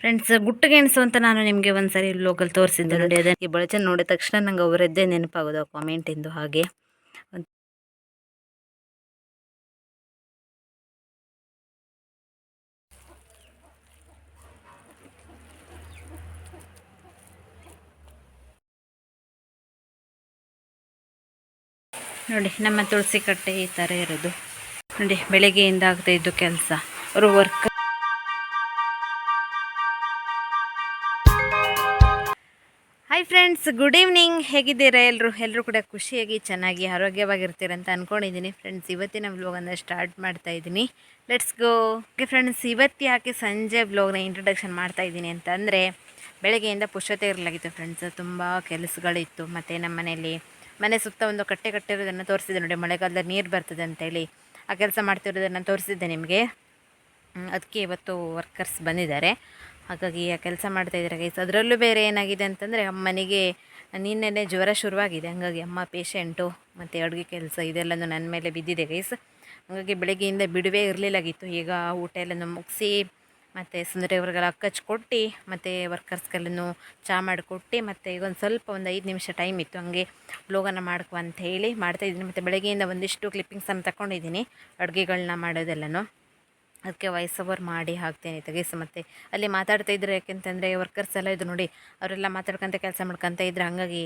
Friends ಗುಟ್ಟಗೆಣಸು ಅಂತ ನಾನು ನಿಮಗೆ ಒಂದ್ಸರಿ ಲೋಕಲ್ ತೋರಿಸಿದ್ದೆ ನೋಡಿ ಅದಕ್ಕೆ ಈ ಬಳಚನ್ ನೋಡಿದ ತಕ್ಷಣ ನಂಗೆ ಅವರದ್ದೇ ನೆನಪಾಗೋದು ಆ ಕಾಮೆಂಟಿಂದು ಹಾಗೆ. ನೋಡಿ, ನಮ್ಮ ತುಳಸಿ ಕಟ್ಟೆ ಈ ಥರ ಇರೋದು. ನೋಡಿ, ಬೆಳಗ್ಗೆಯಿಂದ ಆಗ್ತಾ ಇದ್ದು ಕೆಲಸ. ಅವರು ವರ್ಕ್ ಫ್ರೆಂಡ್ಸ್ ಗುಡ್ ಈವ್ನಿಂಗ್ ಹೇಗಿದ್ದೀರಾ ಎಲ್ಲರೂ ಎಲ್ಲರೂ ಕೂಡ ಖುಷಿಯಾಗಿ, ಚೆನ್ನಾಗಿ, ಆರೋಗ್ಯವಾಗಿರ್ತೀರ ಅಂತ ಅಂದ್ಕೊಂಡಿದ್ದೀನಿ ಫ್ರೆಂಡ್ಸ್ ಇವತ್ತಿನ ವ್ಲೋಗನ್ನು ಸ್ಟಾರ್ಟ್ ಮಾಡ್ತಾ ಇದ್ದೀನಿ. ಲೆಟ್ಸ್ ಗೋ ಓಕೆ ಫ್ರೆಂಡ್ಸ್ ಇವತ್ತು ಯಾಕೆ ಸಂಜೆ ವ್ಲೋಗ್ನ ಇಂಟ್ರಡಕ್ಷನ್ ಮಾಡ್ತಾ ಇದ್ದೀನಿ ಅಂತಂದರೆ, ಬೆಳಗ್ಗೆಯಿಂದ ಇರಲಾಗಿತ್ತು ಫ್ರೆಂಡ್ಸ್ ತುಂಬ ಕೆಲಸಗಳಿತ್ತು. ಮತ್ತು ನಮ್ಮ ಮನೆಯಲ್ಲಿ ಮನೆ ಸುತ್ತ ಒಂದು ಕಟ್ಟೆ ಕಟ್ಟಿರೋದನ್ನು ತೋರಿಸಿದೆ ನೋಡಿ, ಮಳೆಗಾಲದಲ್ಲಿ ನೀರು ಬರ್ತದೆ ಅಂತೇಳಿ. ಆ ಕೆಲಸ ಮಾಡ್ತಿರೋದನ್ನು ತೋರಿಸಿದ್ದೆ ನಿಮಗೆ. ಅದಕ್ಕೆ ಇವತ್ತು ವರ್ಕರ್ಸ್ ಬಂದಿದ್ದಾರೆ. ಹಾಗಾಗಿ ಆ ಕೆಲಸ ಮಾಡ್ತಾಯಿದ್ದಾರೆ ಗೈಸ್ ಅದರಲ್ಲೂ ಬೇರೆ ಏನಾಗಿದೆ ಅಂತಂದರೆ ಅಮ್ಮನಿಗೆ ನಿನ್ನೆನೆ ಜ್ವರ ಶುರುವಾಗಿದೆ. ಹಾಗಾಗಿ ಅಮ್ಮ ಪೇಷೆಂಟು ಮತ್ತು ಅಡುಗೆ ಕೆಲಸ ಇದೆಲ್ಲನೂ ನನ್ನ ಮೇಲೆ ಬಿದ್ದಿದೆ ಗೈಸ್ ಹಾಗಾಗಿ ಬೆಳಗ್ಗೆಯಿಂದ ಬಿಡುವೇ ಇರಲಿಲ್ಲಾಗಿತ್ತು. ಈಗ ಊಟ ಎಲ್ಲನೂ ಮುಗಿಸಿ ಮತ್ತು ಸುಂದರಿಯವ್ರಿಗೆಲ್ಲ ಅಕ್ಕಚ್ಚು ಕೊಟ್ಟು ಮತ್ತು ವರ್ಕರ್ಸ್ಗೆಲ್ಲೂ ಚಹಾ ಮಾಡಿಕೊಟ್ಟು ಮತ್ತು ಈಗ ಒಂದು ಸ್ವಲ್ಪ ಒಂದು ಐದು ನಿಮಿಷ ಟೈಮ್ ಇತ್ತು. ಹಂಗೆ ಬ್ಲೋಗನ್ನು ಮಾಡ್ಕೊ ಅಂತ ಹೇಳಿ ಮಾಡ್ತಾಯಿದ್ದೀನಿ ಮತ್ತು ಬೆಳಗ್ಗೆಯಿಂದ ಒಂದಿಷ್ಟು ಕ್ಲಿಪ್ಪಿಂಗ್ಸನ್ನು ತಗೊಂಡಿದ್ದೀನಿ ಅಡುಗೆಗಳನ್ನ ಮಾಡೋದೆಲ್ಲನೂ. ಅದಕ್ಕೆ ವಾಯ್ಸ್ ಓವರ್ ಮಾಡಿ ಹಾಕ್ತೇನೆ ತೆಗೆಸ ಮತ್ತು ಅಲ್ಲಿ ಮಾತಾಡ್ತಾ ಇದ್ರೆ ಯಾಕೆಂತಂದರೆ ವರ್ಕರ್ಸ್ ಎಲ್ಲ ಇದು ನೋಡಿ, ಅವರೆಲ್ಲ ಮಾತಾಡ್ಕೊಂತ ಕೆಲಸ ಮಾಡ್ಕೊತ ಇದ್ರೆ ಹಾಗಾಗಿ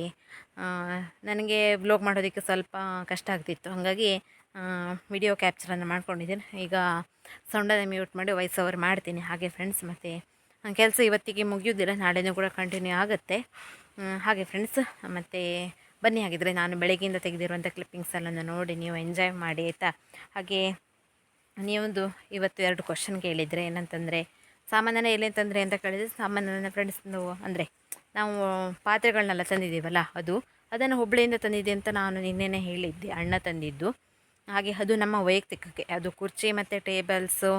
ನನಗೆ ಬ್ಲಾಗ್ ಮಾಡೋದಕ್ಕೆ ಸ್ವಲ್ಪ ಕಷ್ಟ ಆಗ್ತಿತ್ತು. ಹಾಗಾಗಿ ವಿಡಿಯೋ ಕ್ಯಾಪ್ಚರನ್ನು ಮಾಡ್ಕೊಂಡಿದ್ದೀನಿ. ಈಗ ಸೌಂಡನ್ನು ಮ್ಯೂಟ್ ಮಾಡಿ ವಾಯ್ಸ್ ಓವರ್ ಮಾಡ್ತೀನಿ. ಹಾಗೆ ಫ್ರೆಂಡ್ಸ್ ಮತ್ತು ಕೆಲಸ ಇವತ್ತಿಗೆ ಮುಗಿಯೋದಿಲ್ಲ, ನಾಳೆನೂ ಕೂಡ ಕಂಟಿನ್ಯೂ ಆಗುತ್ತೆ. ಹಾಗೆ ಫ್ರೆಂಡ್ಸ್ ಮತ್ತು ಬನ್ನಿ ಹಾಗಿದ್ರೆ ನಾನು ಬೆಳಗ್ಗೆಯಿಂದ ತೆಗೆದಿರುವಂಥ ಕ್ಲಿಪ್ಪಿಂಗ್ಸ್ ಎಲ್ಲ ನೋಡಿ ನೀವು ಎಂಜಾಯ್ ಮಾಡಿ ಆಯಿತಾ? ಹಾಗೆ ನೀವೊಂದು ಇವತ್ತು ಎರಡು ಕ್ವಶನ್ ಕೇಳಿದರೆ ಏನಂತಂದರೆ, ಸಾಮಾನ್ಯನ ಎಲ್ಲಿ ತಂದರೆ ಅಂತ ಕೇಳಿದರೆ ಸಾಮಾನ್ಯನ ಫ್ರೆಂಡ್ಸ್ ಅಂದರೆ ನಾವು ಪಾತ್ರೆಗಳನ್ನೆಲ್ಲ ತಂದಿದ್ದೀವಲ್ಲ ಅದು, ಅದನ್ನು ಹುಬ್ಬಳ್ಳಿಯಿಂದ ತಂದಿದ್ದೆ ಅಂತ ನಾನು ನಿನ್ನೆನೇ ಹೇಳಿದ್ದೆ, ಅಣ್ಣ ತಂದಿದ್ದು. ಹಾಗೆ ಅದು ನಮ್ಮ ವೈಯಕ್ತಿಕಕ್ಕೆ, ಅದು ಕುರ್ಚಿ ಮತ್ತು ಟೇಬಲ್ಸು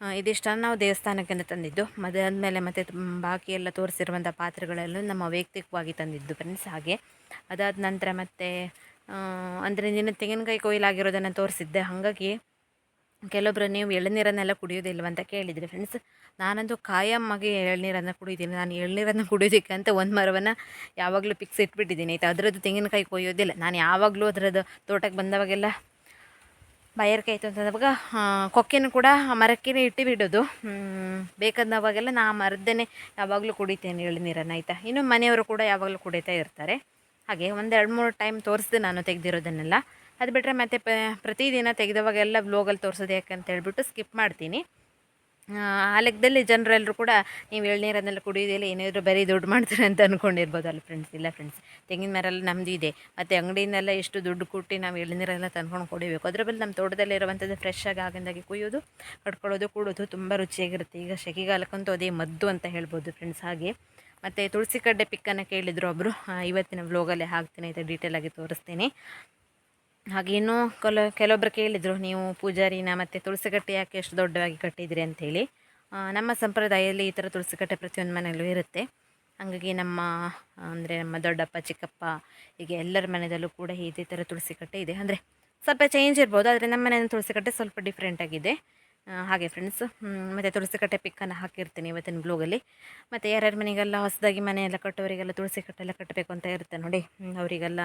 ಇದಿಷ್ಟನ್ನು ನಾವು ದೇವಸ್ಥಾನಕ್ಕೆ ತಂದಿದ್ದು. ಅದಾದಮೇಲೆ ಮತ್ತು ಬಾಕಿ ಎಲ್ಲ ತೋರಿಸಿರುವಂಥ ಪಾತ್ರೆಗಳೆಲ್ಲ ನಮ್ಮ ವೈಯಕ್ತಿಕವಾಗಿ ತಂದಿದ್ದು ಫ್ರೆಂಡ್ಸ್ ಹಾಗೆ. ಅದಾದ ನಂತರ ಮತ್ತು ಅಂದರೆ ನಿನ್ನ ತೆಂಗಿನಕಾಯಿ ಕೊಯ್ಲಾಗಿರೋದನ್ನು ತೋರಿಸಿದ್ದೆ. ಹಾಗಾಗಿ ಕೆಲವೊಬ್ಬರು ನೀವು ಎಳನೀರನ್ನೆಲ್ಲ ಕುಡಿಯೋದಿಲ್ವಂತ ಕೇಳಿದರೆ, ಫ್ರೆಂಡ್ಸ್, ನಾನಂತೂ ಕಾಯಮ್ಮಗೆ ಎಳನೀರನ್ನು ಕುಡಿತೀನಿ. ನಾನು ಎಳನೀರನ್ನು ಕುಡಿಯೋದಕ್ಕೆ ಅಂತ ಒಂದು ಮರವನ್ನು ಯಾವಾಗಲೂ ಪಿಕ್ಸ್ ಇಟ್ಬಿಟ್ಟಿದ್ದೀನಿ. ಆಯಿತಾ? ಅದರದ್ದು ತೆಂಗಿನಕಾಯಿ ಕೊಯ್ಯೋದಿಲ್ಲ. ನಾನು ಯಾವಾಗಲೂ ಅದರದ್ದು ತೋಟಕ್ಕೆ ಬಂದವಾಗೆಲ್ಲ ಬಾಯರ್ಕಾಯಿ ಆಯಿತು ಅಂತಂದಾಗ ಕೊಕ್ಕೆನೂ ಕೂಡ ಮರಕ್ಕೆ ಇಟ್ಟು ಬಿಡೋದು. ಬೇಕಾದವಾಗೆಲ್ಲ ನಾ ಮರದ್ದೇ ಯಾವಾಗಲೂ ಕುಡಿತೇನೆ ಎಳನೀರನ್ನು, ಆಯಿತಾ? ಇನ್ನು ಮನೆಯವರು ಕೂಡ ಯಾವಾಗಲೂ ಕುಡಿತಾ ಇರ್ತಾರೆ. ಹಾಗೆ ಒಂದು ಎರಡು ಮೂರು ಟೈಮ್ ತೋರಿಸ್ದೆ ನಾನು ತೆಗೆದಿರೋದನ್ನೆಲ್ಲ. ಅದು ಬಿಟ್ಟರೆ ಮತ್ತೆ ಪ್ರತಿದಿನ ತೆಗೆದವಾಗೆಲ್ಲ ವ್ಲೋಗಲ್ಲಿ ತೋರಿಸೋದು ಯಾಕಂತ ಹೇಳ್ಬಿಟ್ಟು ಸ್ಕಿಪ್ ಮಾಡ್ತೀನಿ. ಆ ಲೆಕ್ಕದಲ್ಲಿ ಜನರೆಲ್ಲರೂ ಕೂಡ ನೀವು ಎಳ್ನೀರನ್ನೆಲ್ಲ ಕುಡಿಯೋದಿಲ್ಲ ಏನಾದರೂ ಬರೀ ದುಡ್ಡು ಮಾಡ್ತಾರೆ ಅಂತ ಅಂದ್ಕೊಂಡಿರ್ಬೋದಲ್ಲ ಫ್ರೆಂಡ್ಸ್ ಇಲ್ಲ ಫ್ರೆಂಡ್ಸ್ ತೆಂಗಿನ ಮರಲ್ಲ ನಮ್ಮದು ಇದೆ. ಮತ್ತು ಅಂಗಡಿಯಿಂದೆಲ್ಲ ಎಷ್ಟು ದುಡ್ಡು ಕೊಟ್ಟು ನಾವು ಎಳ್ನೀರೆಲ್ಲ ತಂದ್ಕೊಂಡು ಕುಡಿಬೇಕು. ಅದ್ರ ಬದಲು ನಮ್ಮ ತೋಟದಲ್ಲಿ ಇರುವಂಥದ್ದು ಫ್ರೆಶ್ ಆಗಿ ಆಗಿಂದಾಗಿ ಕುಯ್ಯೋದು, ಕಟ್ಕೊಳ್ಳೋದು, ಕೂಡೋದು ತುಂಬ ರುಚಿಯಾಗಿರುತ್ತೆ. ಈಗ ಸೆಕೆಗಾಲಕ್ಕಂತೂ ಅದೇ ಮದ್ದು ಅಂತ ಹೇಳ್ಬೋದು ಫ್ರೆಂಡ್ಸ್ ಹಾಗೆ. ಮತ್ತು ತುಳಸಿ ಕಡ್ಡೆ ಪಿಕ್ಕನ್ನು ಕೇಳಿದ್ರು ಒಬ್ಬರು ಇವತ್ತಿನ ವ್ಲೋಗಲ್ಲೇ ಹಾಕ್ತೀನಿ ಅಂತ ಡೀಟೇಲಾಗಿ ತೋರಿಸ್ತೀನಿ. ಹಾಗೇನೂ ಕೆಲ ಕೆಲವೊಬ್ಬರು ಕೇಳಿದರು, ನೀವು ಪೂಜಾರಿನ ಮತ್ತು ತುಳಸಿಕಟ್ಟೆ ಯಾಕೆ ಎಷ್ಟು ದೊಡ್ಡವಾಗಿ ಕಟ್ಟಿದ್ರಿ ಅಂಥೇಳಿ ನಮ್ಮ ಸಂಪ್ರದಾಯದಲ್ಲಿ ಈ ಥರ ತುಳಸಿಕಟ್ಟೆ ಪ್ರತಿಯೊಂದು ಮನೆಯಲ್ಲೂ ಇರುತ್ತೆ. ಹಾಗಾಗಿ ನಮ್ಮ, ಅಂದರೆ ನಮ್ಮ ದೊಡ್ಡಪ್ಪ, ಚಿಕ್ಕಪ್ಪ, ಹೀಗೆ ಎಲ್ಲರ ಮನೆಯಲ್ಲೂ ಕೂಡ ಇದೇ ಥರ ತುಳಸಿಕಟ್ಟೆ ಇದೆ. ಅಂದರೆ ಸ್ವಲ್ಪ ಚೇಂಜ್ ಇರ್ಬೋದು, ಆದರೆ ನಮ್ಮ ಮನೆಯ ತುಳಸಿಕಟ್ಟೆ ಸ್ವಲ್ಪ ಡಿಫ್ರೆಂಟಾಗಿದೆ ಹಾಗೆ ಫ್ರೆಂಡ್ಸ್ ಮತ್ತು ತುಳಸಿಕಟ್ಟೆ ಪಿಕ್ಕನ್ನು ಹಾಕಿರ್ತೀನಿ ಇವತ್ತಿನ ಬ್ಲೋಗಲ್ಲಿ ಮತ್ತು ಯಾರ್ಯಾರ ಮನೆಗೆಲ್ಲ ಹೊಸದಾಗಿ ಮನೆಯೆಲ್ಲ ಕಟ್ಟೋರಿಗೆಲ್ಲ ತುಳಸಿ ಕಟ್ಟೆಲ್ಲ ಕಟ್ಟಬೇಕು ಅಂತ ಇರುತ್ತೆ ನೋಡಿ. ಅವರಿಗೆಲ್ಲ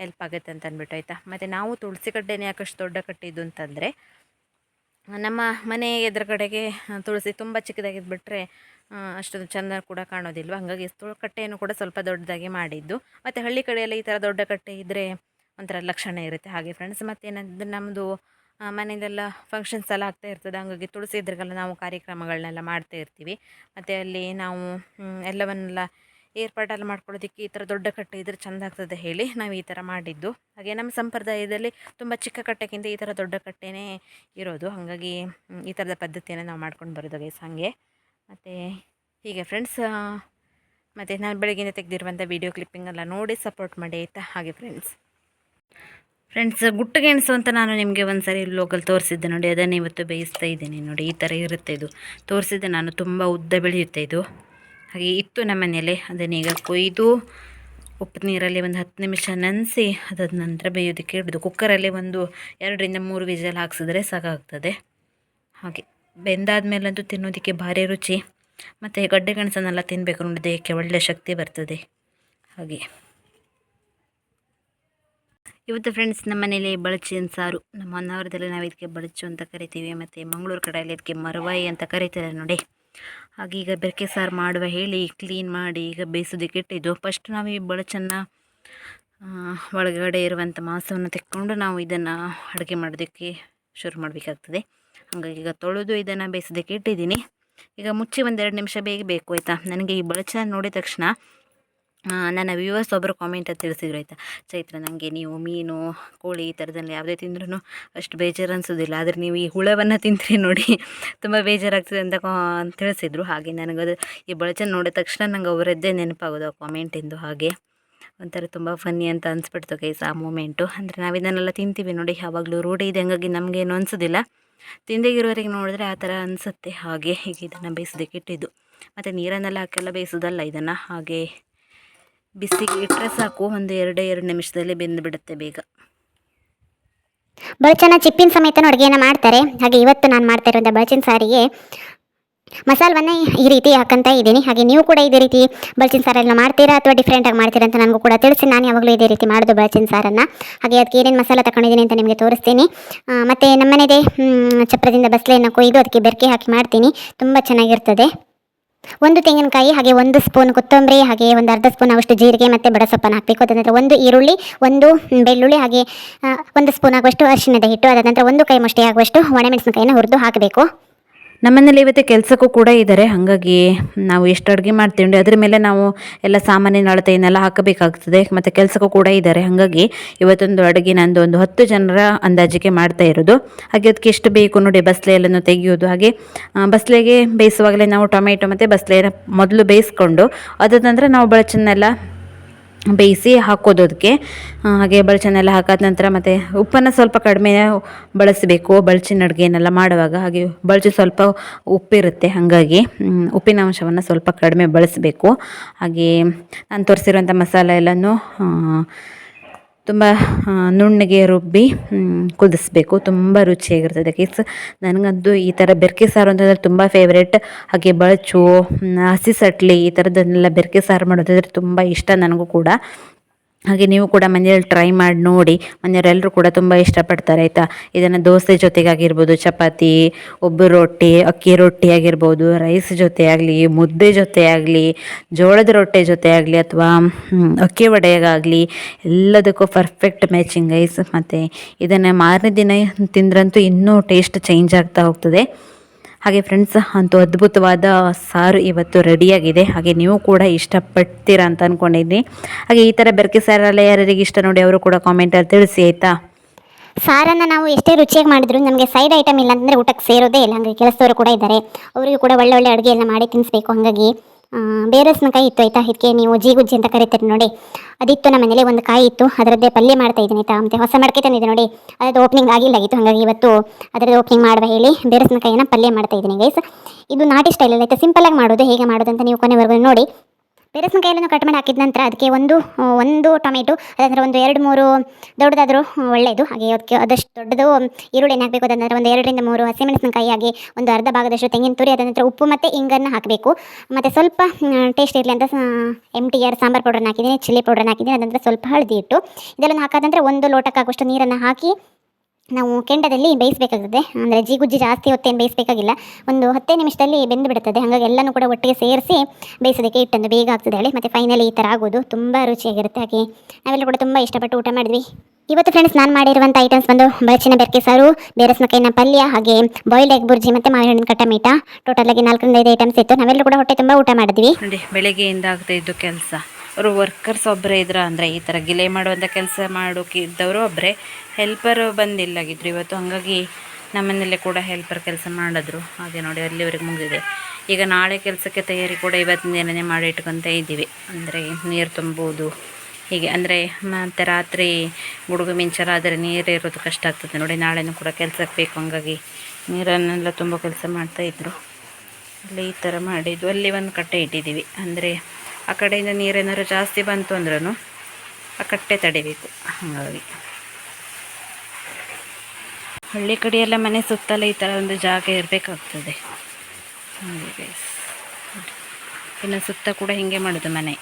ಹೆಲ್ಪ್ ಆಗುತ್ತೆ ಅಂತ ಅಂದ್ಬಿಟ್ಟು, ಆಯಿತಾ? ಮತ್ತು ನಾವು ತುಳಸಿ ಕಡ್ಡೆನೇ ಯಾಕಷ್ಟು ದೊಡ್ಡ ಕಟ್ಟಿದ್ದು ಅಂತಂದರೆ, ನಮ್ಮ ಮನೆ ಎದುರುಗಡೆಗೆ ತುಳಸಿ ತುಂಬ ಚಿಕ್ಕದಾಗಿದ್ಬಿಟ್ರೆ ಅಷ್ಟೊಂದು ಚೆಂದ ಕೂಡ ಕಾಣೋದಿಲ್ವ? ಹಾಗಾಗಿ ತುಳು ಕಟ್ಟೆಯನ್ನು ಕೂಡ ಸ್ವಲ್ಪ ದೊಡ್ಡದಾಗಿ ಮಾಡಿದ್ದು. ಮತ್ತು ಹಳ್ಳಿ ಕಡೆಯೆಲ್ಲ ಈ ಥರ ದೊಡ್ಡ ಕಟ್ಟೆ ಇದ್ದರೆ ಒಂಥರ ಲಕ್ಷಣ ಇರುತ್ತೆ. ಹಾಗೆ ಫ್ರೆಂಡ್ಸ್ ಏನಂದ್ರೆ ನಮ್ಮದು ಮನೆಯಲ್ಲೆಲ್ಲ ಫಂಕ್ಷನ್ಸ್ ಎಲ್ಲ ಆಗ್ತಾ ಇರ್ತದೆ. ಹಾಗಾಗಿ ತುಳಸಿ ಇದ್ರಿಗೆಲ್ಲ ನಾವು ಕಾರ್ಯಕ್ರಮಗಳನ್ನೆಲ್ಲ ಮಾಡ್ತಾ ಇರ್ತೀವಿ. ಮತ್ತು ಅಲ್ಲಿ ನಾವು ಎಲ್ಲವನ್ನೆಲ್ಲ ಏರ್ಪಾಟೆಲ್ಲ ಮಾಡ್ಕೊಳ್ಳೋದಕ್ಕೆ ಈ ಥರ ದೊಡ್ಡ ಕಟ್ಟೆ ಇದ್ರೆ ಚೆಂದ ಆಗ್ತದೆ ಹೇಳಿ ನಾವು ಈ ಥರ ಮಾಡಿದ್ದು. ಹಾಗೆ ನಮ್ಮ ಸಂಪ್ರದಾಯದಲ್ಲಿ ತುಂಬ ಚಿಕ್ಕ ಕಟ್ಟೆಗಿಂತ ಈ ಥರ ದೊಡ್ಡ ಕಟ್ಟೆನೇ ಇರೋದು. ಹಾಗಾಗಿ ಈ ಥರದ ಪದ್ಧತಿಯನ್ನು ನಾವು ಮಾಡ್ಕೊಂಡು ಬರೋದು ಗೈಸ್ ಹಾಗೆ. ಮತ್ತು ಹೀಗೆ ಫ್ರೆಂಡ್ಸ್ ಮತ್ತು ನಾನು ಬೆಳಗ್ಗೆಯಿಂದ ತೆಗೆದಿರುವಂಥ ವೀಡಿಯೋ ಕ್ಲಿಪ್ಪಿಂಗೆಲ್ಲ ನೋಡಿ ಸಪೋರ್ಟ್ ಮಾಡಿ ಆಯಿತಾ? ಹಾಗೆ ಫ್ರೆಂಡ್ಸ್ ಫ್ರೆಂಡ್ಸ್ ಗುಟ್ಟಗೆಣಸು ಅಂತ ನಾನು ನಿಮಗೆ ಒಂದು ಸರಿ ಲೋಕಲ್ ತೋರಿಸಿದ್ದೆ ನೋಡಿ. ಅದನ್ನು ಇವತ್ತು ಬೇಯಿಸ್ತಾ ಇದ್ದೀನಿ ನೋಡಿ. ಈ ಥರ ಇರುತ್ತೆ ಇದು. ತೋರಿಸಿದ್ದೆ ನಾನು. ತುಂಬ ಉದ್ದ ಬೆಳೆಯುತ್ತೆ ಇದು. ಹಾಗೆ ಇತ್ತು ನಮ್ಮ ಮನೇಲಿ ಅದನ್ನೀಗ ಕೊಯ್ದು ಉಪ್ಪು ನೀರಲ್ಲಿ ಒಂದು ಹತ್ತು ನಿಮಿಷ ನೆನೆಸಿ ಅದಾದ ನಂತರ ಬೇಯೋದಕ್ಕೆ ಇಡೋದು ಕುಕ್ಕರಲ್ಲಿ ಒಂದು ಎರಡರಿಂದ ಮೂರು ವಿಜಲ್ ಹಾಕ್ಸಿದ್ರೆ ಸಾಕಾಗ್ತದೆ. ಹಾಗೆ ಬೆಂದಾದ ಮೇಲಂತೂ ತಿನ್ನೋದಕ್ಕೆ ಭಾರಿ ರುಚಿ. ಮತ್ತು ಗಡ್ಡೆ ಗೆಣಸನ್ನೆಲ್ಲ ತಿನ್ನಬೇಕು ನೋಡಿ, ದೇಹಕ್ಕೆ ಒಳ್ಳೆಯ ಶಕ್ತಿ ಬರ್ತದೆ. ಹಾಗೆ. ಇವತ್ತು ಫ್ರೆಂಡ್ಸ್ ನಮ್ಮ ಮನೇಲಿ ಬಳಚಿನ ಸಾರು. ನಮ್ಮ ಹೊನ್ನಾವರದಲ್ಲಿ ನಾವು ಇದಕ್ಕೆ ಬಳಚು ಅಂತ ಕರಿತೀವಿ. ಮತ್ತು ಮಂಗಳೂರು ಕಡೆಯಲ್ಲಿ ಇದಕ್ಕೆ ಮರವಾಯಿ ಅಂತ ಕರಿತಾರೆ ನೋಡಿ. ಹಾಗೆ ಈಗ ಬೆರಕೆ ಸಾರು ಮಾಡುವ ಹೇಳಿ ಕ್ಲೀನ್ ಮಾಡಿ ಈಗ ಬೇಯಿಸೋದಕ್ಕೆ ಇಟ್ಟಿದ್ದು. ಫಸ್ಟ್ ನಾವು ಈ ಬಳಚನ್ನು ಒಳಗಡೆ ಇರುವಂಥ ಮಾಂಸವನ್ನು ತೆಕ್ಕೊಂಡು ನಾವು ಇದನ್ನು ಅಡುಗೆ ಮಾಡೋದಕ್ಕೆ ಶುರು ಮಾಡಬೇಕಾಗ್ತದೆ. ಹಾಗಾಗಿ ಈಗ ತೊಳೆದು ಇದನ್ನು ಬೇಯಿಸೋದಕ್ಕೆ ಇಟ್ಟಿದ್ದೀನಿ. ಈಗ ಮುಚ್ಚಿ ಒಂದೆರಡು ನಿಮಿಷ ಬೇಗ ಬೇಕು ಆಯಿತಾ? ನನಗೆ ಈ ಬಳಚ ನೋಡಿದ ತಕ್ಷಣ ನನ್ನ ವ್ಯೂವರ್ಸ್ ಒಬ್ಬರು ಕಾಮೆಂಟಲ್ಲಿ ತಿಳಿಸಿದ್ರು ಆಯಿತಾ? ಚೈತ್ರ ನನಗೆ ನೀವು ಮೀನು, ಕೋಳಿ ಈ ಥರದಲ್ಲಿ ಯಾವುದೇ ತಿಂದ್ರೂ ಅಷ್ಟು ಬೇಜಾರು ಅನಿಸೋದಿಲ್ಲ ಆದರೆ ನೀವು ಈ ಹುಳವನ್ನು ತಿಂತೀರಿ ನೋಡಿ ತುಂಬ ಬೇಜಾರಾಗ್ತದೆ ಅಂತ ತಿಳಿಸಿದ್ರು. ಹಾಗೆ ನನಗದು ಈ ಬಳಚನ ನೋಡಿದ ತಕ್ಷಣ ನಂಗೆ ಅವರದ್ದೇ ನೆನಪಾಗೋದು ಆ ಕಾಮೆಂಟಿಂದು ಹಾಗೆ. ಒಂಥರ ತುಂಬ ಫನ್ನಿ ಅಂತ ಅನಿಸ್ಬಿಡ್ತು ಗೈಸ್ ಆ ಮೂಮೆಂಟು ಅಂದರೆ ನಾವು ಇದನ್ನೆಲ್ಲ ತಿಂತೀವಿ ನೋಡಿ, ಯಾವಾಗಲೂ ರೂಢಿ ಇದೆ, ಹಂಗಾಗಿ ನಮಗೇನು ಅನಿಸೋದಿಲ್ಲ. ತಿಂದಿಗಿರೋರಿಗೆ ನೋಡಿದ್ರೆ ಆ ಥರ ಅನಿಸುತ್ತೆ. ಹಾಗೆ ಹೀಗೆ ಇದನ್ನು ಬೇಯಿಸೋದಕ್ಕೆ ಇಟ್ಟಿದ್ದು. ಮತ್ತು ನೀರನ್ನೆಲ್ಲ ಹಾಕೆಲ್ಲ ಬೇಯಿಸೋದಲ್ಲ ಇದನ್ನು? ಹಾಗೆ ಬಿಸಿಗೆ ಇಟ್ಟರೆ ಸಾಕು, ಒಂದು ಎರಡು ಎರಡು ನಿಮಿಷದಲ್ಲಿ ಬೆಂದು ಬಿಡುತ್ತೆ ಬೇಗ. ಬಳಚನ ಚಿಪ್ಪಿನ ಸಮೇತನೂ ಅಡುಗೆಯನ್ನು ಮಾಡ್ತಾರೆ. ಹಾಗೆ ಇವತ್ತು ನಾನು ಮಾಡ್ತಾ ಇರುವಂಥ ಬಳಚಿನ ಸಾರಿಗೆ ಮಸಾಲವನ್ನು ಈ ರೀತಿ ಹಾಕಂತ ಇದ್ದೀನಿ. ಹಾಗೆ ನೀವು ಕೂಡ ಇದೇ ರೀತಿ ಬಳಚಿನ ಸಾರನ್ನು ಮಾಡ್ತೀರಾ ಅಥವಾ ಡಿಫ್ರೆಂಟಾಗಿ ಮಾಡ್ತೀರಾ ಅಂತ ನನಗೂ ಕೂಡ ತಿಳಿಸಿ. ನಾನು ಯಾವಾಗಲೂ ಇದೇ ರೀತಿ ಮಾಡೋದು ಬಳಚಿನ ಸಾರನ್ನು. ಹಾಗೆ ಅದಕ್ಕೆ ಏನೇನು ಮಸಾಲ ತಗೊಂಡಿದ್ದೀನಿ ಅಂತ ನಿಮಗೆ ತೋರಿಸ್ತೀನಿ. ಮತ್ತು ನಮ್ಮನೆದೇ ಚಪ್ರದಿಂದ ಬಸಳೆಯನ್ನು ಕೊಯ್ದು ಅದಕ್ಕೆ ಬೆರಕೆ ಹಾಕಿ ಮಾಡ್ತೀನಿ. ತುಂಬ ಚೆನ್ನಾಗಿರ್ತದೆ. ಒಂದು ತೆಂಗಿನಕಾಯಿ, ಹಾಗೆ ಒಂದು ಸ್ಪೂನ್ ಕೊತ್ತಂಬರಿ, ಹಾಗೆ ಒಂದು ಅರ್ಧ ಸ್ಪೂನ್ ಆಗುವಷ್ಟು ಜೀರಿಗೆ ಮತ್ತು ಬಡಸೊಪ್ಪನ್ನು ಹಾಕಬೇಕು. ಅದ ನಂತರ ಒಂದು ಈರುಳ್ಳಿ, ಒಂದು ಬೆಳ್ಳುಳ್ಳಿ, ಹಾಗೆ ಒಂದು ಸ್ಪೂನ್ ಆಗುವಷ್ಟು ಅರಿಶಿಣದ ಹಿಟ್ಟು, ಅದಾದ ನಂತರ ಒಂದು ಕೈ ಮುಷ್ಟಿ ಆಗುವಷ್ಟು ಒಣಮೆಣಸಿನಕಾಯಿನ ಹುರಿದು ಹಾಕಬೇಕು. ನಮ್ಮನೇಲಿ ಇವತ್ತು ಕೆಲಸಕ್ಕೂ ಕೂಡ ಇದ್ದಾರೆ ಹಾಗಾಗಿ ನಾವು ಎಷ್ಟು ಅಡುಗೆ ಮಾಡ್ತೀವಿ ಅದ್ರ ಮೇಲೆ ನಾವು ಎಲ್ಲ ಸಾಮಾನಿನ ಅಳತೆಯನ್ನೆಲ್ಲ ಹಾಕಬೇಕಾಗ್ತದೆ. ಮತ್ತು ಕೆಲಸಕ್ಕೂ ಕೂಡ ಇದ್ದಾರೆ ಹಾಗಾಗಿ ಇವತ್ತೊಂದು ಅಡುಗೆ ನಂದು ಒಂದು ಹತ್ತು ಜನರ ಅಂದಾಜಿಗೆ ಮಾಡ್ತಾ ಇರೋದು. ಹಾಗೆ ಅದಕ್ಕೆ ಎಷ್ಟು ಬೇಕು ನೋಡಿ ಬಸ್ಲೆ ಎಲ್ಲನೂ ತೆಗೆಯೋದು ಹಾಗೆ ಬಸ್ಲೆಗೆ ಬೇಯಿಸುವಾಗಲೇ ನಾವು ಟೊಮೆಟೊ ಮತ್ತು ಬಸ್ಲೆನ ಮೊದಲು ಬೇಯಿಸ್ಕೊಂಡು ಅದಾದ ನಂತರ ನಾವು ಬಳಚನ್ನೆಲ್ಲ ಬೇಯಿಸಿ ಹಾಕೋದು ಅದಕ್ಕೆ ಹಾಗೆ ಬಳಚನೆಲ್ಲ ಹಾಕಾದ ನಂತರ ಮತ್ತು ಉಪ್ಪನ್ನು ಸ್ವಲ್ಪ ಕಡಿಮೆ ಬಳಸಬೇಕು, ಬಳಚಿನ ಅಡುಗೆನೆಲ್ಲ ಮಾಡುವಾಗ, ಹಾಗೆ ಬಳಚು ಸ್ವಲ್ಪ ಉಪ್ಪಿರುತ್ತೆ, ಹಾಗಾಗಿ ಉಪ್ಪಿನ ಅಂಶವನ್ನು ಸ್ವಲ್ಪ ಕಡಿಮೆ ಬಳಸಬೇಕು. ಹಾಗೆ ನಾನು ತೋರಿಸಿರುವಂಥ ಮಸಾಲೆ ಎಲ್ಲನೂ ತುಂಬ ನುಣ್ಣಗೆ ರುಬ್ಬಿ ಕುದಿಸ್ಬೇಕು. ತುಂಬ ರುಚಿಯಾಗಿರ್ತದೆ ಕೇಸ್ ನನಗಂತೂ ಈ ಥರ ಬೆರಕೆ ಸಾರು ಅಂತಂದರೆ ತುಂಬ ಫೇವ್ರೇಟ್ ಹಾಗೆ ಬಳಚು ಹಸಿ ಸಟ್ಲಿ ಈ ಥರದ್ದನ್ನೆಲ್ಲ ಬೆರಕೆ ಸಾರು ಮಾಡೋದಂದರೆ ತುಂಬ ಇಷ್ಟ ನನಗೂ ಕೂಡ. ಹಾಗೆ ನೀವು ಕೂಡ ಮನೆಯಲ್ಲಿ ಟ್ರೈ ಮಾಡಿ ನೋಡಿ. ಮನೆಯವರೆಲ್ಲರೂ ಕೂಡ ತುಂಬ ಇಷ್ಟಪಡ್ತಾರೆ, ಆಯಿತಾ? ಇದನ್ನು ದೋಸೆ ಜೊತೆಗಾಗಿರ್ಬೋದು, ಚಪಾತಿ ಒಬ್ಬರು ರೊಟ್ಟಿ, ಅಕ್ಕಿ ರೊಟ್ಟಿ ಆಗಿರ್ಬೋದು ರೈಸ್ ಜೊತೆ ಆಗಲಿ, ಮುದ್ದೆ ಜೊತೆ ಆಗಲಿ, ಜೋಳದ ರೊಟ್ಟಿ ಜೊತೆ ಆಗಲಿ ಅಥವಾ ಅಕ್ಕಿ ವಡೆಗಾಗಲಿ, ಎಲ್ಲದಕ್ಕೂ ಪರ್ಫೆಕ್ಟ್ ಮ್ಯಾಚಿಂಗ್ ಐಸ್ ಮತ್ತು ಇದನ್ನು ಮಾರನೇ ದಿನ ತಿಂದ್ರಂತೂ ಇನ್ನೂ ಟೇಸ್ಟ್ ಚೇಂಜ್ ಆಗ್ತಾ ಹೋಗ್ತದೆ. ಹಾಗೆ ಫ್ರೆಂಡ್ಸ್ ಅಂತೂ ಅದ್ಭುತವಾದ ಸಾರು ಇವತ್ತು ರೆಡಿಯಾಗಿದೆ. ಹಾಗೆ ನೀವು ಕೂಡ ಇಷ್ಟಪಡ್ತೀರಾ ಅಂತ ಅಂದ್ಕೊಂಡಿದ್ದೀನಿ ಹಾಗೆ ಈ ಥರ ಬೆರಕೆ ಸಾರೆಲ್ಲ ಯಾರ್ಯಾರಿಗೆ ಇಷ್ಟ ನೋಡಿ ಅವರು ಕೂಡ ಕಾಮೆಂಟಲ್ಲಿ ತಿಳಿಸಿ, ಆಯಿತಾ? ಸಾರನ್ನು ನಾವು ಎಷ್ಟೇ ರುಚಿಯಾಗಿ ಮಾಡಿದ್ರು ನಮಗೆ ಸೈಡ್ ಐಟಮ್ ಇಲ್ಲ ಅಂದರೆ ಊಟಕ್ಕೆ ಸೇರೋದೇ ಇಲ್ಲ. ಹಾಗಾಗಿ ಕೆಲಸದವರು ಕೂಡ ಇದ್ದಾರೆ. ಅವರಿಗೂ ಕೂಡ ಒಳ್ಳೆ ಒಳ್ಳೆ ಅಡುಗೆ ಎಲ್ಲ ಮಾಡಿ ತಿನ್ನಿಸ್ಬೇಕು. ಹಾಗಾಗಿ ಆ, ಬೇರಸ್ನಕಾಯಿ ಇತ್ತು ಆಯಿತಾ? ಇದಕ್ಕೆ ನೀವು ಜೀಗುಜ್ಜಿ ಅಂತ ಕರಿತೀರಿ ನೋಡಿ. ಅದಿತ್ತು ನಮ್ಮ ಮನೇಲಿ ಒಂದು ಕಾಯಿ ಇತ್ತು. ಅದರದ್ದೇ ಪಲ್ಯ ಮಾಡ್ತಾ ಇದ್ದೀನಿ ಆಯಿತಾ? ಮತ್ತು ಹೊಸ ಮಡಕೆ ತಂದಿದೆ ನೋಡಿ. ಅದ್ರದ್ದು ಓಪನಿಂಗ್ ಆಗಿಲ್ಲ ಆಗಿತ್ತು. ಹಾಗಾಗಿ ಇವತ್ತು ಅದರದ್ದು ಓಪನಿಂಗ್ ಮಾಡುವ ಹೇಳಿ ಬೇರಸ್ನಕಾಯಿನ ಪಲ್ಯ ಮಾಡ್ತಾ ಇದ್ದೀನಿ ಗೈಸ್ ಇದು ನಾಟಿ ಸ್ಟೈಲಲ್ಲಿ ಆಯಿತಾ? ಆಗಿ ಮಾಡೋದು ಹೇಗೆ ಮಾಡೋದು ಅಂತ ನೀವು ಕೊನೆವರೆಗೂ ನೋಡಿ. ಮೆಣಸಿನಕಾಯಿಯನ್ನು ಕಟ್ ಮಾಡಿ ಹಾಕಿದ ನಂತರ ಅದಕ್ಕೆ ಒಂದು ಒಂದು ಟೊಮೆಟೊ, ಅದಂದ್ರೆ ಒಂದು ಎರಡು, ಮೂರು ದೊಡ್ಡದಾದರೂ ಒಳ್ಳೆಯದು. ಹಾಗೆ ಅದಕ್ಕೆ ಅದಷ್ಟು ದೊಡ್ಡದು ಈರುಳ್ಳಿನ ಹಾಕಬೇಕು ಅದ ನಂತರ ಒಂದು ಎರಡರಿಂದ ಮೂರು ಹಸಿಮೆಣಸಿನಕಾಯಿ, ಹಾಗೆ ಒಂದು ಅರ್ಧ ಭಾಗದಷ್ಟು ತೆಂಗಿನ ತುರಿ ಅದ ನಂತರ ಉಪ್ಪು ಮತ್ತು ಇಂಗನ್ನು ಹಾಕಬೇಕು. ಮತ್ತು ಸ್ವಲ್ಪ ಟೇಸ್ಟ್ ಇರಲಿ ಅಂತ ಎಂ ಟಿ ಆರ್ ಸಾಂಬಾರು ಪೌಡ್ರನ್ನ ಹಾಕಿದ್ದೀನಿ, ಚಿಲ್ಲಿ ಪೌಡ್ರನ್ನು ಹಾಕಿದ್ದೀನಿ ಅದನಂತರ ಸ್ವಲ್ಪ ಹಳದಿ ಇಟ್ಟು ಇದೆಲ್ಲ ನಂತರ ಒಂದು ಲೋಟಕ್ಕೆ ಆಗುವಷ್ಟು ನೀರನ್ನು ಹಾಕಿ ನಾವು ಕೆಂಡದಲ್ಲಿ ಬೇಯಿಸಬೇಕಾಗ್ತದೆ. ಅಂದರೆ ಜಿಗುಜ್ಜಿ ಜಾಸ್ತಿ ಹೊತ್ತೇನು ಬೇಯಿಸಬೇಕಾಗಿಲ್ಲ. ಒಂದು ಹತ್ತೇ ನಿಮಿಷದಲ್ಲಿ ಬೆಂದು ಬಿಡುತ್ತದೆ ಹಾಗಾಗಿ ಎಲ್ಲನೂ ಕೂಡ ಒಟ್ಟಿಗೆ ಸೇರಿಸಿ ಬೇಯಿಸೋದಕ್ಕೆ ಇಟ್ಟಂದು ಬೇಗ ಆಗ್ತದೆ ಹೇಳಿ ಮತ್ತು ಫೈನಲಿ ಈ ಥರ ಆಗೋದು ತುಂಬ ರುಚಿಯಾಗಿರುತ್ತೆ. ಹಾಗೆ ನಾವೆಲ್ಲ ಕೂಡ ತುಂಬ ಇಷ್ಟಪಟ್ಟು ಊಟ ಮಾಡಿದ್ವಿ. ಇವತ್ತು ಫ್ರೆಂಡ್ಸ್ ನಾನು ಮಾಡಿರುವಂಥ ಐಟಮ್ಸ್ ಬಂದು ಬೆಳಚಿನ ಬೆರಕೆ ಸಾರು, ಬೇರಸ್ನಕಾಯಿನ ಪಲ್ಯ, ಹಾಗೆ ಬಾಯ್ಲ್ ಎಗ್ ಬುರ್ಜಿ ಮತ್ತು ಮಾವಿನ ಕಟ್ಟ ಮೀಟ. ಆಗಿ ನಾಲ್ಕರಿಂದ ಐದು ಐಟಮ್ಸ್ ಇತ್ತು. ನಾವೆಲ್ಲರೂ ಕೂಡ ಹೊಟ್ಟೆ ತುಂಬ ಊಟ ಮಾಡಿದ್ವಿ. ಬೆಳಗ್ಗೆಯಿಂದ ಆಗ್ತಾ ಇದ್ದು ಕೆಲಸ. ಅವರು ವರ್ಕರ್ಸ್ ಒಬ್ಬರೇ ಇದ್ರ ಅಂದರೆ ಈ ಥರ ಗಿಲೆ ಮಾಡುವಂಥ ಕೆಲಸ ಮಾಡೋಕೆ ಇದ್ದವರು ಒಬ್ಬರೇ ಹೆಲ್ಪರ್ ಬಂದಿಲ್ಲಾಗಿದ್ರು ಇವತ್ತು ಹಾಗಾಗಿ ನಮ್ಮನೆಯಲ್ಲೇ ಕೂಡ ಹೆಲ್ಪರ್ ಕೆಲಸ ಮಾಡಿದ್ರು. ಹಾಗೆ ನೋಡಿ ಅಲ್ಲಿವರೆಗೆ ಮುಗಿದಿದೆ. ಈಗ ನಾಳೆ ಕೆಲಸಕ್ಕೆ ತಯಾರಿ ಕೂಡ ಇವತ್ತಿನ ದಿನನೇ ಮಾಡಿ ಇಟ್ಕೊತ ಇದ್ದೀವಿ. ಅಂದರೆ ನೀರು ತುಂಬೋದು. ಹೀಗೆ ಅಂದರೆ ಮತ್ತು ರಾತ್ರಿ ಗುಡುಗು ಮಿಂಚರ ಆದರೆ ನೀರು ಇರೋದು ಕಷ್ಟ ಆಗ್ತದೆ. ನೋಡಿ, ನಾಳೆನೂ ಕೂಡ ಕೆಲಸಕ್ಕೆ ಬೇಕು. ಹಂಗಾಗಿ ನೀರನ್ನೆಲ್ಲ ತುಂಬ ಕೆಲಸ ಮಾಡ್ತಾಯಿದ್ರು ಅಲ್ಲಿ ಈ ಥರ ಮಾಡಿದ್ದು. ಅಲ್ಲಿ ಒಂದು ಕಟ್ಟೆ ಇಟ್ಟಿದ್ದೀವಿ. ಅಂದರೆ ಆ ಕಡೆಯಿಂದ ನೀರೇನಾದ್ರು ಜಾಸ್ತಿ ಬಂತು ಅಂದ್ರೂ ಆ ಕಟ್ಟೆ ತಡಿಬೇಕು. ಹಾಗಾಗಿ. ಹಳ್ಳಿ ಕಡೆಯೆಲ್ಲ ಮನೆ ಸುತ್ತಲ್ಲ ಈ ಥರ ಒಂದು ಜಾಗ ಇರಬೇಕಾಗ್ತದೆ. ಇನ್ನು ಸುತ್ತ ಕೂಡ ಹಿಂಗೆ ಮಾಡೋದು ಮನೆ.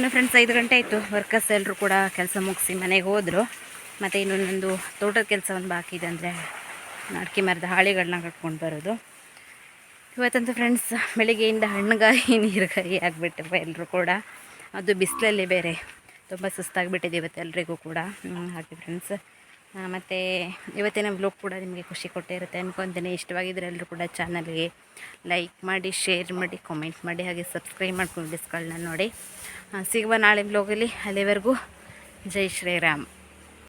ಇನ್ನು ಫ್ರೆಂಡ್ಸ್ ಐದು ಗಂಟೆ ಆಯಿತು. ವರ್ಕರ್ಸ್ ಎಲ್ಲರೂ ಕೂಡ ಕೆಲಸ ಮುಗಿಸಿ ಮನೆಗೆ ಹೋದರು. ಮತ್ತು ಇನ್ನು ನಂದು ತೋಟದ ಕೆಲಸ ಒಂದು ಬಾಕಿ ಇದೆ ಅಂದರೆ ಅಡಿಕೆ ಮರದ ಹಾಳೆಗಳನ್ನ ಕಟ್ಕೊಂಡು ಬರೋದು. ಇವತ್ತಂತೂ ಫ್ರೆಂಡ್ಸ್ ಬೆಳಿಗ್ಗೆಯಿಂದ ಹಣ್ಣುಗಾಯಿ, ನೀರುಗಾಯಿ ಆಗಿಬಿಟ್ಟಪ್ಪ ಎಲ್ಲರೂ ಕೂಡ. ಅದು ಬಿಸಿಲಲ್ಲಿ ಬೇರೆ. ತುಂಬ ಸುಸ್ತಾಗಿಬಿಟ್ಟಿದೆ ಇವತ್ತು ಎಲ್ರಿಗೂ ಕೂಡ. ಹಾಗೆ ಫ್ರೆಂಡ್ಸ್ ಮತ್ತು ಇವತ್ತಿನ ಬ್ಲೋಗ್ ಕೂಡ ನಿಮಗೆ ಖುಷಿ ಕೊಟ್ಟೇ ಇರುತ್ತೆ ಅನ್ಕೊತೀನಿ. ಇಷ್ಟವಾಗಿದ್ದರೆ ಎಲ್ಲರೂ ಕೂಡ ಚಾನಲ್ಗೆ ಲೈಕ್ ಮಾಡಿ ಶೇರ್ ಮಾಡಿ ಕಾಮೆಂಟ್ ಮಾಡಿ, ಹಾಗೆ ಸಬ್ಸ್ಕ್ರೈಬ್ ಮಾಡ್ಕೊಂಡು ಡಿಸ್ಗಳನ್ನ ನೋಡಿ. ಸಿಗುವ ನಾಳೆ ಬ್ಲಾಗಲ್ಲಿ ಅಲ್ಲಿವರೆಗೂ ಜೈ ಶ್ರೀರಾಮ್.